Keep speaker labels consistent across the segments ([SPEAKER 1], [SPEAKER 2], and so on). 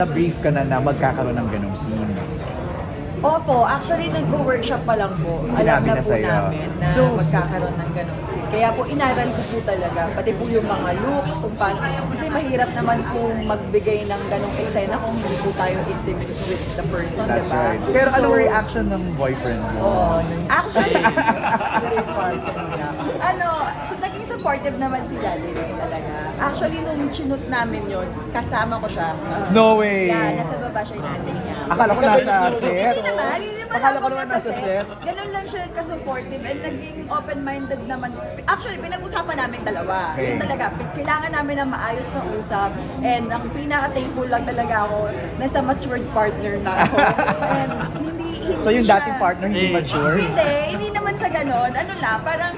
[SPEAKER 1] Na-brief ka na na magkakaroon ng ganong scene.
[SPEAKER 2] Opo, actually nag-workshop pa lang po. Alam
[SPEAKER 1] Sinabi
[SPEAKER 2] na,
[SPEAKER 1] na
[SPEAKER 2] po
[SPEAKER 1] sa'yo.
[SPEAKER 2] namin na
[SPEAKER 1] So-
[SPEAKER 2] magkakaroon ng ganong scene. Kaya po inaral ko po talaga, pati po yung mga looks, kung paano. Kasi mahirap naman po magbigay ng ganong eksena kung hindi po tayo intimate with the person, di
[SPEAKER 1] That's
[SPEAKER 2] ba?
[SPEAKER 1] right. Pero
[SPEAKER 2] So,
[SPEAKER 1] anong reaction ng boyfriend mo?
[SPEAKER 2] Oo. Actually, ano, naging supportive naman si Daddy rin talaga. Actually, nung chinut namin yun, kasama ko siya.
[SPEAKER 1] No way!
[SPEAKER 2] Yeah, nasa baba siya yung nanay niya.
[SPEAKER 1] Akala ko nasa set.
[SPEAKER 2] Hindi naman, hindi naman
[SPEAKER 1] Akala
[SPEAKER 2] ako
[SPEAKER 1] ko naman nasa set.
[SPEAKER 2] Ganun lang siya ka-supportive and naging open-minded naman. Actually, pinag-usapan namin dalawa.
[SPEAKER 1] Okay.
[SPEAKER 2] Yun talaga, kailangan namin ng maayos na usap and ang pinaka-thankful lang talaga ako, nasa matured partner na ako. and hindi, hindi
[SPEAKER 1] So yung
[SPEAKER 2] siya-
[SPEAKER 1] dating partner hindi mature?
[SPEAKER 2] Hindi, hindi naman sa ganon. Ano lang, parang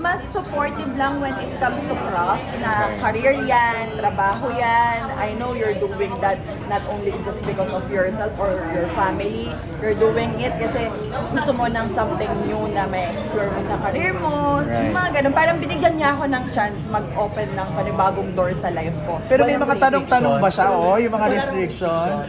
[SPEAKER 2] mas supportive lang when it comes to craft na career yan, trabaho yan. I know you're doing that not only just because of yourself or your family. You're doing it kasi gusto mo ng something new na may explore mo sa career mo.
[SPEAKER 1] Right.
[SPEAKER 2] Yung mga ganun. Parang binigyan niya ako ng chance mag-open ng panibagong door sa life ko.
[SPEAKER 1] Pero may
[SPEAKER 2] Walang
[SPEAKER 1] mga tanong-tanong ba siya? Oo, yung mga restrictions.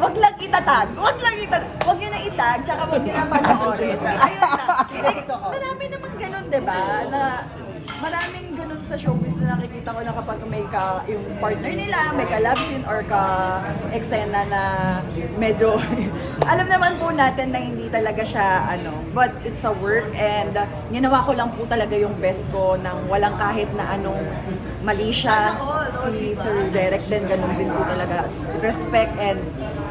[SPEAKER 2] Wag lang itatag. Wag lang itatag. Wag nyo na itag, tsaka wag nyo na panoorin. Ayun na. Like, marami naman ganun, di ba? Na maraming ganun sa showbiz na nakikita ko na kapag may ka, yung partner nila, may scene or ka-eksena na medyo, alam naman po natin na hindi talaga siya, ano, but it's a work and uh, ginawa ko lang po talaga yung best ko nang walang kahit na anong mali siya. Si Sir Derek din, ganun din po talaga. Respect and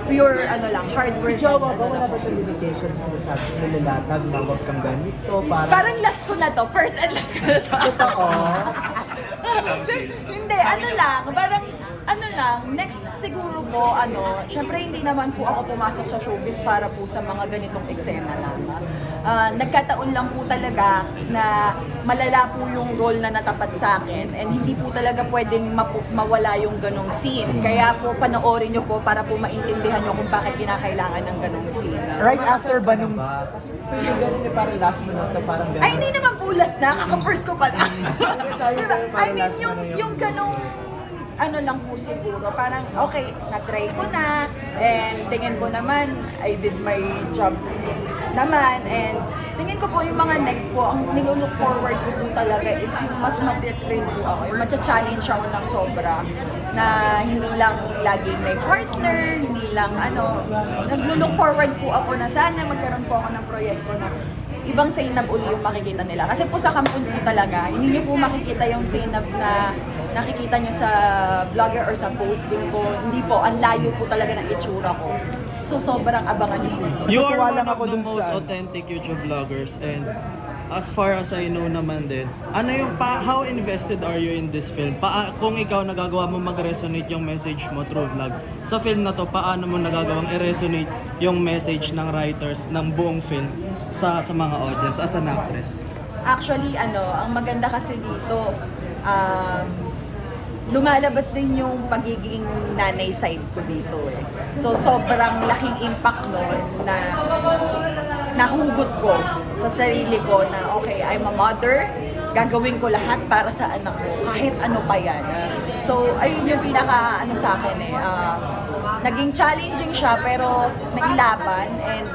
[SPEAKER 2] pure, ano lang, hard
[SPEAKER 3] Si
[SPEAKER 2] work.
[SPEAKER 3] Jowa ba, wala ba siyang limitations sa sabi ng nilalatag na huwag kang ganito para...
[SPEAKER 2] Parang last ko na to, first and last ko na to.
[SPEAKER 3] Totoo.
[SPEAKER 2] hindi, ano lang, parang ano lang, next siguro po, ano, syempre hindi naman po ako pumasok sa showbiz para po sa mga ganitong eksena lang. Ah, nagkataon lang po talaga na malala po yung role na natapat sa akin and hindi po talaga pwedeng mapu- mawala yung ganong scene. Kaya po panoorin nyo po para po maintindihan nyo kung bakit kinakailangan ng ganong scene.
[SPEAKER 1] Right after ba nung...
[SPEAKER 3] Kasi pwede ganun eh, parang last minute to, parang ganun.
[SPEAKER 2] Ay, hindi naman po last na. Kaka-first ko pa lang.
[SPEAKER 3] sabi
[SPEAKER 2] diba? I mean, yung,
[SPEAKER 3] na
[SPEAKER 2] yung ganong ano lang po siguro, parang okay, na-try ko na, and tingin ko naman, I did my job naman, and tingin ko po yung mga next po, ang nilook forward ko po talaga is yung mas mag-train po ako, yung matcha-challenge ako ng sobra, na hindi lang lagi may partner, hindi lang ano, naglo-look forward po ako na sana magkaroon po ako ng proyekto na ibang Zainab uli yung makikita nila. Kasi po sa kampun po talaga, hindi niyo po makikita yung Zainab na nakikita niyo sa vlogger or sa posting ko. Hindi po, ang layo po talaga ng itsura ko. So sobrang abangan niyo po.
[SPEAKER 4] You are
[SPEAKER 1] Natuwa
[SPEAKER 4] one
[SPEAKER 1] lang
[SPEAKER 4] of
[SPEAKER 1] ako
[SPEAKER 4] the
[SPEAKER 1] dun
[SPEAKER 4] most
[SPEAKER 1] sa-
[SPEAKER 4] authentic YouTube vloggers and as far as I know naman din, ano yung pa, how invested are you in this film? Pa, kung ikaw nagagawa mo mag-resonate yung message mo through vlog, sa film na to, paano mo nagagawang i-resonate yung message ng writers ng buong film sa sa mga audience as an actress?
[SPEAKER 2] Actually, ano, ang maganda kasi dito, um, lumalabas din yung pagiging nanay side ko dito eh. So, sobrang laking impact nun na nahugot ko sa sarili ko na, okay, I'm a mother, gagawin ko lahat para sa anak ko, kahit ano pa yan. So, ayun yung pinaka, ano sa akin eh, ah, naging challenging siya, pero nailaban and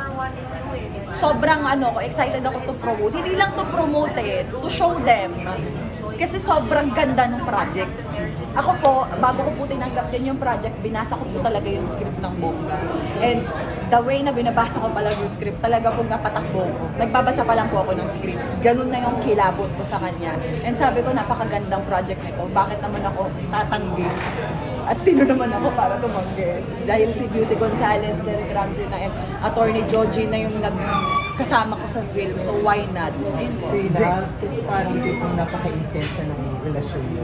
[SPEAKER 2] sobrang ano ko, excited ako to promote. Hindi lang to promote eh, to show them. Kasi sobrang ganda ng project. Ako po, bago ko po tinanggap din yung project, binasa ko po talaga yung script ng bongga. And the way na binabasa ko pala yung script, talaga pong napatakbo. Nagbabasa pa lang po ako ng script. Ganun na yung kilabot ko sa kanya. And sabi ko, napakagandang project nito. Bakit naman ako tatanggi? At sino naman ako para tumanggi? Dahil si Beauty Gonzalez, Derek Ramsey na and Attorney Joji na yung nagkasama ko sa film. So why not? Ayun po.
[SPEAKER 3] Si Nal, kasi parang tipong napaka-intense ng relasyon niyo.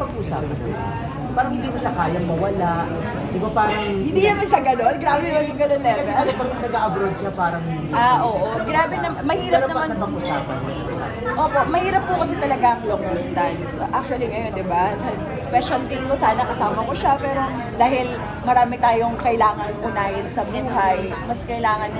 [SPEAKER 3] Kapag usapan mo, parang hindi mo siya kayang mawala. Di ba parang...
[SPEAKER 2] Hindi naman sa gano'n. Grabe naman yung gano'n
[SPEAKER 3] Kasi
[SPEAKER 2] level.
[SPEAKER 3] kapag nag-abroad siya, parang.
[SPEAKER 2] Ah, oo. Grabe na. Mahirap
[SPEAKER 3] Pero
[SPEAKER 2] naman.
[SPEAKER 3] pag napag-usapan, napag-usapan.
[SPEAKER 2] Opo, mahirap po kasi talaga ang long distance. Actually ngayon, di ba? Specialty ko, sana kasama ko siya. Pero dahil marami tayong kailangan unahin sa buhay, mas kailangan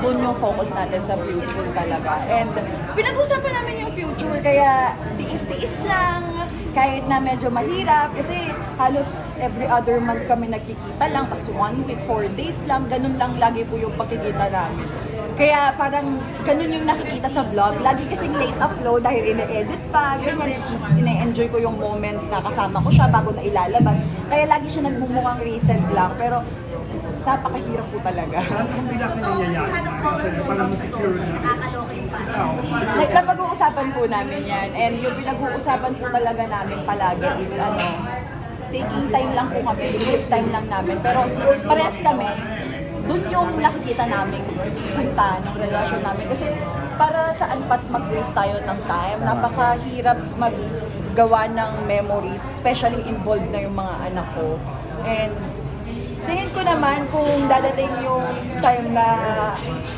[SPEAKER 2] doon yung focus natin sa future talaga. And pinag-usapan namin yung future. Kaya tiis-tiis lang, kahit na medyo mahirap. Kasi halos every other month kami nagkikita lang, tapos one week, four days lang, ganun lang lagi po yung pagkikita namin. Kaya parang ganun yung nakikita sa vlog. Lagi kasing late upload dahil ine-edit pa, ganyan. Mas ine-enjoy ko yung moment na kasama ko siya bago na ilalabas. Kaya lagi siya nagmumukhang recent lang. Pero napakahirap po talaga. Like, napag-uusapan po namin yan. And yung pinag-uusapan po talaga namin palagi is ano, taking time lang po kami, take time lang namin. Pero parehas kami, dun yung nakikita namin punta ng relasyon namin. Kasi para saan pat mag-waste tayo ng time, napakahirap maggawa ng memories, especially involved na yung mga anak ko. And tingin ko naman kung dadating yung time na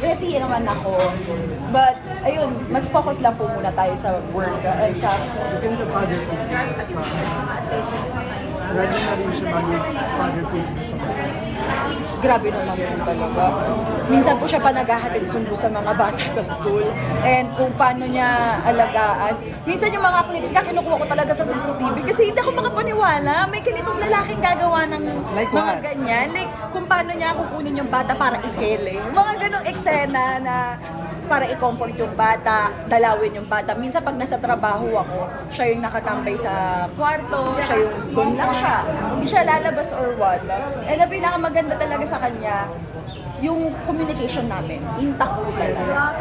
[SPEAKER 2] ready naman ako. But, ayun, mas focus lang po muna tayo sa work uh, and sa
[SPEAKER 5] Within the project, ready na rin siya
[SPEAKER 2] grabe naman yun talaga. Minsan po siya pa naghahatid sundo sa mga bata sa school. And kung paano niya alagaan. Minsan yung mga clips ka, kinukuha ko talaga sa CCTV kasi hindi ako makapaniwala. May ganitong lalaking gagawa ng
[SPEAKER 1] Like
[SPEAKER 2] mga
[SPEAKER 1] what?
[SPEAKER 2] ganyan. Like kung paano niya kukunin yung bata para ikele. Mga ganong eksena na para i-comfort yung bata, dalawin yung bata. Minsan pag nasa trabaho ako, siya yung nakatambay sa kwarto, siya yung doon lang siya. Hindi siya lalabas or what. And ang pinakamaganda talaga sa kanya, yung communication namin, intact po talaga.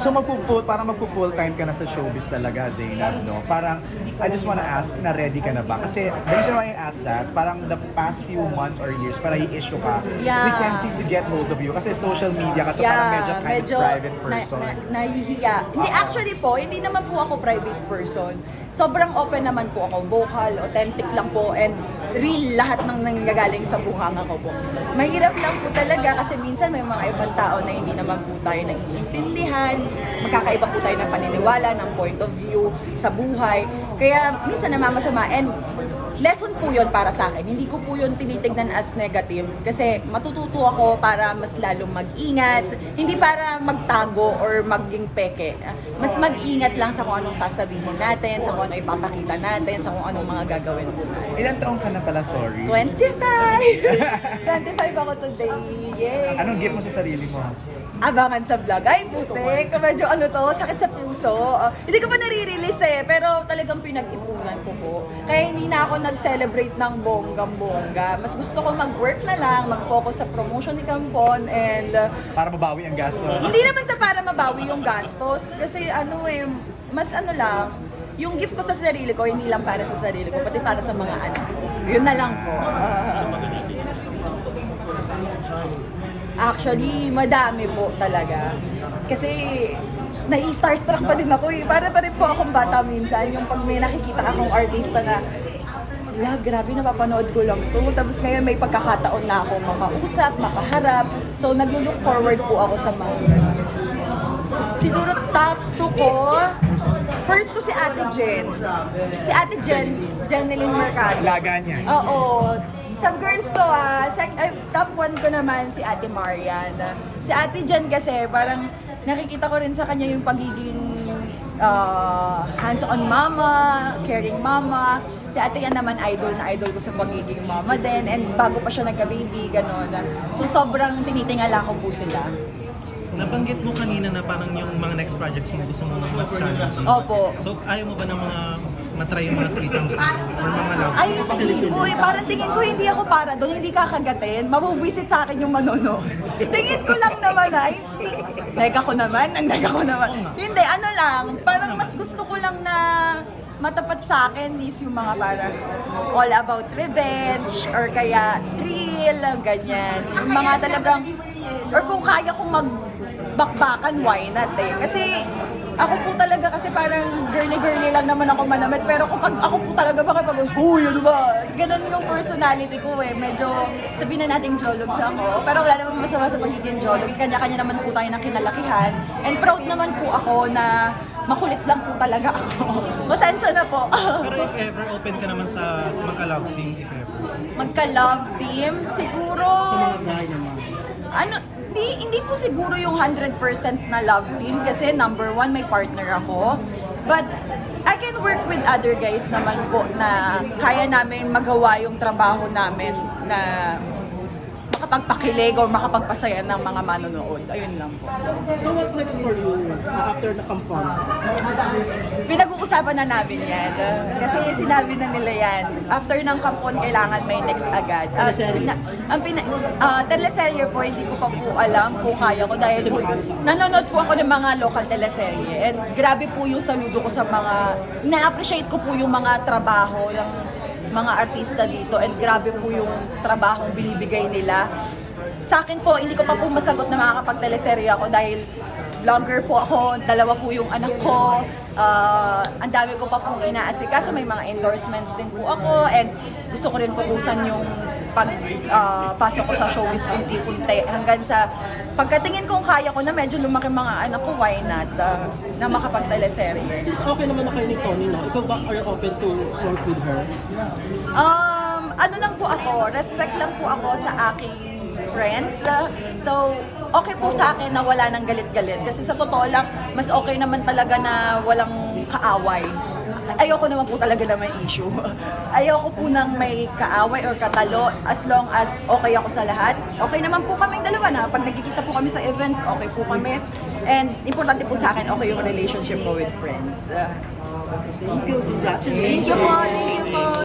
[SPEAKER 1] So magpo-full, parang magpo-full time ka na sa showbiz talaga, Zainab, no? Parang, I just wanna ask na ready ka na ba? Kasi, the reason why I ask that, parang the past few months or years, para i-issue ka,
[SPEAKER 2] Yeah.
[SPEAKER 1] we can't seem to get hold of you. Kasi social media ka, so parang medyo kind of private person.
[SPEAKER 2] Na, na, nahihiya. Hindi, actually po, hindi naman po ako private person. Sobrang open naman po ako, vocal, authentic lang po, and real lahat ng nanggagaling sa buhanga ko po. Mahirap lang po talaga kasi minsan may mga ibang tao na hindi naman po tayo naiintindihan, magkakaiba po tayo ng paniniwala, ng point of view sa buhay. Kaya minsan namamasama, and lesson po yun para sa akin. Hindi ko po yun tinitignan as negative kasi matututo ako para mas lalong mag-ingat. Hindi para magtago or maging peke. Mas mag-ingat lang sa kung anong sasabihin natin, sa kung ano ipapakita natin, sa kung anong mga gagawin po natin.
[SPEAKER 1] Ilan taong ka na pala, sorry?
[SPEAKER 2] 25! 25 ako today. Yay!
[SPEAKER 1] Anong gift mo sa sarili mo?
[SPEAKER 2] Abangan sa vlog. Ay, putik. Medyo ano to, sakit sa puso. Uh, hindi ko pa nare-release eh, pero talagang pinag-ipunan ko po. Kaya hindi na ako nag-celebrate ng bonggang-bongga. Mas gusto ko mag-work na lang, mag-focus sa promotion ni Kampon, and uh,
[SPEAKER 1] Para mabawi ang gastos.
[SPEAKER 2] hindi naman sa para mabawi yung gastos. Kasi ano eh, mas ano lang, yung gift ko sa sarili ko, hindi lang para sa sarili ko, pati para sa mga anak ko. Yun na lang po. Ah. Actually, madami po talaga. Kasi nai-starstruck pa din ako eh. Para pa rin po akong bata minsan. Yung pag may nakikita akong artista na La, grabe, napapanood ko lang to. Tapos ngayon may pagkakataon na ako makausap, makaharap. So, nag-look forward po ako sa mga Siguro top 2 ko, first ko si Ate Jen. Si Ate Jen, Jeneline Mercado.
[SPEAKER 1] Laga niya.
[SPEAKER 2] Oo. Some girls to ah. Sec- ay, top 1 ko naman si Ate Marian. Si Ate Jen kasi parang nakikita ko rin sa kanya yung pagiging ah, hands-on mama, caring mama. Si Ate yan naman idol na idol ko sa pagiging mama din. And bago pa siya nagka-baby, gano'n. So sobrang tinitingala ko po sila.
[SPEAKER 6] Nabanggit mo kanina na parang yung mga next projects mo gusto mo mas challenging.
[SPEAKER 2] Opo.
[SPEAKER 6] So ayaw mo ba ng mga matry yung mga three times or mga love?
[SPEAKER 2] Ay, hindi po eh. Parang tingin ko hindi ako para doon, hindi kakagatin. Mabubwisit sa akin yung manono. tingin ko lang naman na, hindi. Nega ko naman, ang nega ko naman. Hindi, ano lang, parang mas gusto ko lang na matapat sa akin is yung mga parang all about revenge or kaya thrill, ganyan. Yung mga talagang, or kung kaya kong magbakbakan, why not eh. Kasi ako po talaga kasi parang girly-girly lang naman ako manamit. Pero kapag ako po talaga makipag, huy, ano ba? Ganun yung personality ko eh. Medyo, sabihin na natin jologs ako. Pero wala naman masama sa pagiging jologs. Kanya-kanya naman po tayo ng kinalakihan. And proud naman po ako na makulit lang po talaga ako. Masensya na po.
[SPEAKER 6] Pero if ever, open ka naman sa magka-love team if ever.
[SPEAKER 2] Magka-love team, siguro... Ano, hindi, hindi po siguro yung 100% na love team kasi number one, may partner ako. But I can work with other guys naman po na kaya namin magawa yung trabaho namin na makapagpakilig or makapagpasaya ng mga manonood. Ayun lang po.
[SPEAKER 3] So what's next for you uh, after the kampong?
[SPEAKER 2] Pinag-uusapan na namin yan. Kasi sinabi na nila yan. After ng kampon, kailangan may next agad. Uh, pina, ang pina, uh, teleserye po, hindi ko pa po alam kung kaya ko dahil po, nanonood po ako ng mga local teleserye. And grabe po yung saludo ko sa mga, na-appreciate ko po yung mga trabaho ng mga artista dito and grabe po yung trabahong binibigay nila. Sa akin po, hindi ko pa po masagot na makakapag-teleserye ako dahil vlogger po ako, dalawa po yung anak ko, ah, ang dami ko pa pong inaasikaso, may mga endorsements din po ako, and gusto ko rin putusan yung pag ah, pasok ko sa showbiz unti-unti hanggang sa pagkatingin kong kaya ko na medyo lumaki mga anak ko, why not, ah, na makapag-teleserye.
[SPEAKER 3] Since okay naman na kayo ni Tony, no? ikaw ba are open to work with her?
[SPEAKER 2] Um, ano lang po ako, respect lang po ako sa aking friends. Uh, so, okay po sa akin na wala nang galit-galit. Kasi sa totoo lang, mas okay naman talaga na walang kaaway. Ayoko naman po talaga na may issue. Ayoko po nang may kaaway or katalo as long as okay ako sa lahat. Okay naman po kaming dalawa na pag nagkikita po kami sa events, okay po kami. And importante po sa akin, okay yung relationship ko with friends. Uh,
[SPEAKER 3] Thank you, congratulations.
[SPEAKER 2] thank you po.